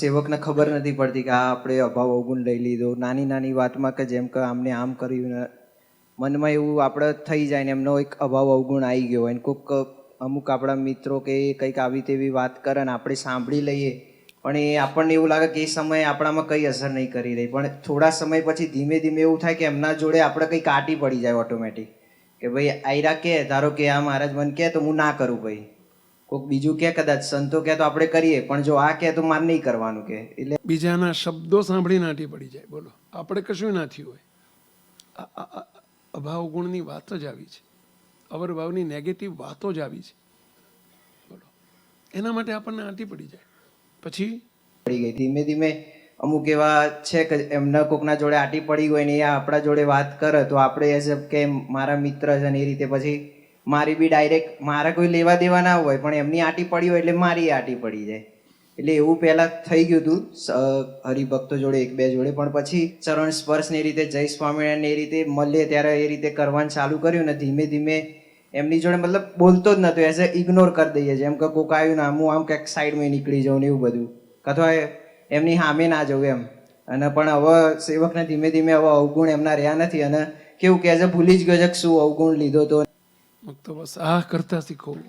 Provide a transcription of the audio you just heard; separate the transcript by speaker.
Speaker 1: સેવકને ખબર નથી પડતી કે આ આપણે અભાવ અવગુણ લઈ લીધો. નાની નાની વાતમાં કે જેમ કે આમને આમ કર્યું મનમાં એવું આપણે થઈ જાય ને એમનો એક અભાવ અવગુણ આવી ગયો હોય. કોઈક અમુક આપણા મિત્રો કે કંઈક આવી તેવી વાત કરે ને આપણે સાંભળી લઈએ. પણ એ આપણને એવું લાગે કે એ સમયે આપણામાં કંઈ અસર નહીં કરી રહી. પણ થોડા સમય પછી ધીમે ધીમે એવું થાય કે એમના જોડે આપણે કંઈ કાટી પડી જાય ઓટોમેટિક કે ભાઈ આયરા કે ધારો કે આ મહારાજ મન કહે તો હું ના કરું ભાઈ. કોઈક બીજું કે કદાચ સંતો કે તો આપણે કરીએ પણ જો આ કે તો મારે નહીં કરવાનું કે. એટલે
Speaker 2: બીજાના શબ્દો સાંભળી નાટી પડી જાય બોલો. આપણે કશું ના થયું હોય. અભાવ ગુણની વાત જ આવી છે. અવરભાવની નેગેટિવ વાતો જ આવી છે. બોલો. એના માટે આપણને આંટી પડી જાય. પછી?
Speaker 1: પડી ગઈ. ધીમે ધીમે અમુક એવા છે કે એમના કોકના જોડે આટી પડી હોય ને એ આપણા જોડે વાત કરે તો આપણે એઝ કે મારા મિત્ર છે ને એ રીતે પછી મારી બી ડાયરેક્ટ મારા કોઈ લેવા દેવા ના હોય, પણ એમની આટી પડી હોય એટલે મારી આટી પડી જાય. એટલે એવું પહેલાં થઈ ગયું હતું હરિભક્તો જોડે એક બે જોડે, પણ પછી ચરણ સ્પર્શને એ રીતે જય સ્વામિનારાયણ એ રીતે મળીએ ત્યારે એ રીતે કરવાનું ચાલુ કર્યું ને ધીમે ધીમે એમની જોડે મતલબ બોલતો જ નતો એઝ અ ઇગ્નોર કરી દઈએ જેમ કે કોક આવ્યું ને હું આમ કંઈક સાઈડમાં નીકળી જાઉં ને એવું બધું. અથવા એમની સામે ના જવું એમ. અને પણ હવે સેવકને ધીમે ધીમે હવે અવગુણ એમના રહ્યા નથી. અને કેવું કે એઝ ભૂલી જ ગયો છે શું અવગુણ લીધો તો
Speaker 2: તો બસ આ કરતા શીખવું